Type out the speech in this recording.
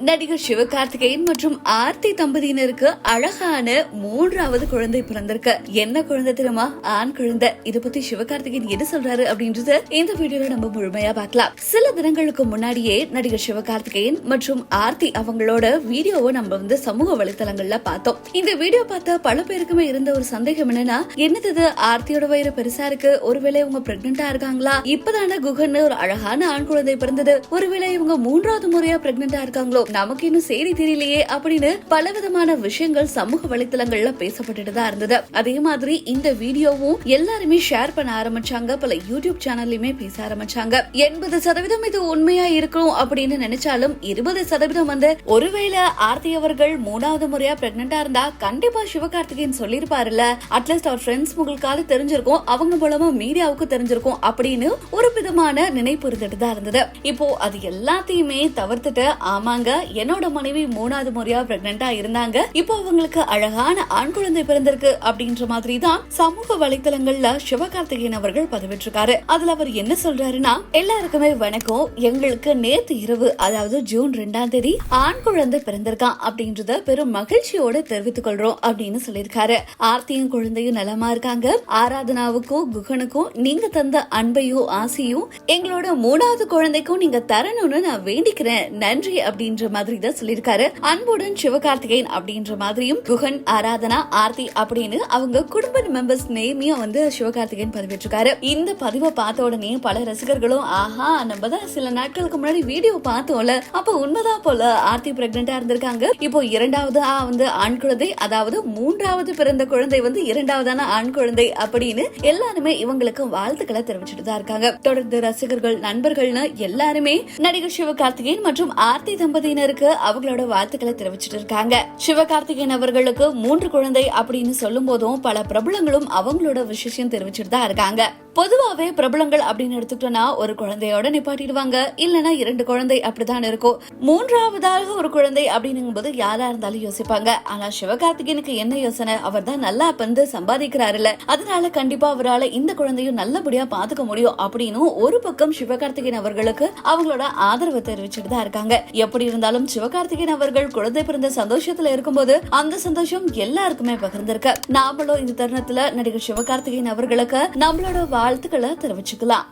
நடிகர் சிவகார்த்திகேயன் மற்றும் ஆர்த்தி தம்பதியினருக்கு அழகான மூன்றாவது குழந்தை பிறந்திருக்கு. என்ன குழந்தை தெரியுமா? ஆண் குழந்தை. இத பத்தி சிவகார்த்திகேயன் என்ன சொல்றாரு அப்படின்றத இந்த வீடியோல நம்ம முழுமையா பார்க்கலாம். சில தினங்களுக்கு முன்னாடியே நடிகர் சிவகார்த்திகேயன் மற்றும் ஆர்த்தி அவங்களோட வீடியோவை நம்ம வந்து சமூக வலைத்தளங்கள்ல பார்த்தோம். இந்த வீடியோ பார்த்த பல பேருக்குமே இருந்த ஒரு சந்தேகம் என்னன்னா என்னது ஆர்த்தியோட வயிறு பெருசா இருக்கு. ஒருவேளை இவங்க பிரெக்னெண்டா இருக்காங்களா? இப்பதான குகன் ஒரு அழகான ஆண் குழந்தை பிறந்தது. ஒருவேளை இவங்க மூன்றாவது முறையா பிரெக்னெண்டா இருக்காங்களோ? நமக்கு இன்னும் செய்தி தெரியலையே அப்படின்னு பலவிதமான விஷயங்கள் சமூக வலைத்தளங்கள்ல பேசப்பட்டுட்டு தான் இருந்தது. அதே மாதிரி இந்த வீடியோவும் எல்லாருமே ஷேர் பண்ண ஆரம்பிச்சாங்க. பல யூடியூப் சேனல்லையுமே பேச ஆரம்பிச்சாங்க. எண்பது சதவீதம் இது உண்மையா இருக்கும் அப்படின்னு நினைச்சாலும் இருபது சதவீதம் வந்து ஒருவேளை ஆர்த்தி அவர்கள் மூணாவது முறையா பிரெக்னெண்டா இருந்தா கண்டிப்பா சிவகார்த்திகேயன் சொல்லிருப்பாருல்ல அட்லீஸ்ட் அவர் ஃப்ரெண்ட்ஸ் உங்களுக்காவது தெரிஞ்சிருக்கும். அவங்க மூலமா மீடியாவுக்கு தெரிஞ்சிருக்கும் அப்படின்னு ஒரு விதமான நினைப்பு இருந்துட்டு தான் இருந்தது. இப்போ அது எல்லாத்தையுமே தவிர்த்துட்டு ஆமாங்க என்னோட மனைவி மூணாவது முறையா பிரெக்னெண்டா இருந்தாங்க. இப்போ அவங்களுக்கு அழகான ஆண் குழந்தை பிறந்திருக்கு அப்படின்ற மாதிரி தான் சமூக வலைத்தளங்கள்ல சிவகார்த்திகேயன் அவர்கள் பதிவிட்டிருக்காரு. அதுல அவர் என்ன சொல்றாருன்னா எல்லாருக்குமே வணக்கம். எங்களுக்கு நேத்து இரவு அதாவது ஜூன் ரெண்டாம் தேதி ஆண் குழந்தை பிறந்திருக்கான் அப்படின்றத பெரும் மகிழ்ச்சியோட தெரிவித்துக் கொள்றோம் அப்படின்னு சொல்லியிருக்காரு. ஆர்த்தியும் குழந்தையும் நலமா இருக்காங்க. ஆராதனாவுக்கும் குகனுக்கும் நீங்க தந்த அன்பையும் ஆசையும் எங்களோட மூணாவது குழந்தைக்கும் நீங்க தரணும்னு நான் வேண்டிக்கிறேன். நன்றி அப்படின்ற மாதிரி தான் சொல்லியிருக்காரு. அன்புடன் சிவகார்த்திகேயன் அப்படின்ற மாதிரியும் குகன் ஆராதனா ஆர்த்தி அப்படின்னு அவங்க குடும்ப மெம்பர்ஸ் நேமையும் வந்து சிவகார்த்திகேயன் பதிவிட்டிருக்காரு இந்த பதிவை பார்த்த உடனே பல ரசிகர்களும் ஆஹா நம்ம தான் சில நாட்களுக்கு முன்னாடி வீடியோ பார்த்தோம்ல. அப்ப உண்மைதான் போல. ஆர்த்தி பிரெக்னெண்டா இருந்திருக்காங்க. இப்போ இரண்டாவது வந்து ஆண் குழந்தை அதாவது மூன்றாவது பிறந்த குழந்தை வந்து இரண்டாவதான ஆண் குழந்தை அப்படின்னு எல்லாருமே இவங்களுக்கு வாழ்த்துக்களை தெரிவிச்சுட்டு தான் இருக்காங்க. தொடர்ந்து ரசிகர்கள் நண்பர்கள்னு எல்லாருமே நடிகர் சிவகார்த்திகேயன் மற்றும் ஆர்த்தி தம்பதியினருக்கு அவங்களோட வாழ்த்துக்களை தெரிவிச்சிட்டு இருக்காங்க. சிவகார்த்திகேயன் அவர்களுக்கு மூன்று குழந்தை அப்படின்னு சொல்லும் போதும் பல பிரபலங்களும் அவங்களோட விசேஷம் தெரிவிச்சிட்டு தான் இருக்காங்க. பொதுவாவே பிரபலங்கள் அப்படின்னு எடுத்துக்கிட்டோம்னா ஒரு குழந்தையோட நிப்பாட்டிடுவாங்க. இல்லனா இரண்டு குழந்தை அப்படிதான் இருக்கும். மூன்றாவதாக ஒரு குழந்தை அப்படின்னும் போது யாரா இருந்தாலும் யோசிப்பாங்க. ஆனா சிவகார்த்திகேயனுக்கு என்ன யோசனை? அவர் தான் நல்லா வந்து சம்பாதிக்கிறாருல்ல. அதனால கண்டிப்பா அவரால் இந்த குழந்தையும் நல்லபடியா பாத்துக்க முடியும் அப்படின்னு ஒரு பக்கம் சிவகார்த்திகேயன் அவர்களுக்கு அவங்களோட ஆதரவை தெரிவிச்சுட்டு தான் இருக்காங்க. எப்படி இருந்தாலும் சிவகார்த்திகேயன் அவர்கள் குழந்தை பிறந்த சந்தோஷத்துல இருக்கும்போது அந்த சந்தோஷம் எல்லாருக்குமே பகிர்ந்திருக்கு. நாமளும் இந்த தருணத்துல நடிகர் சிவகார்த்திகேயன் அவர்களுக்கு நம்மளோட வாழ்த்துக்களை தெரிவிச்சுக்கலாம்.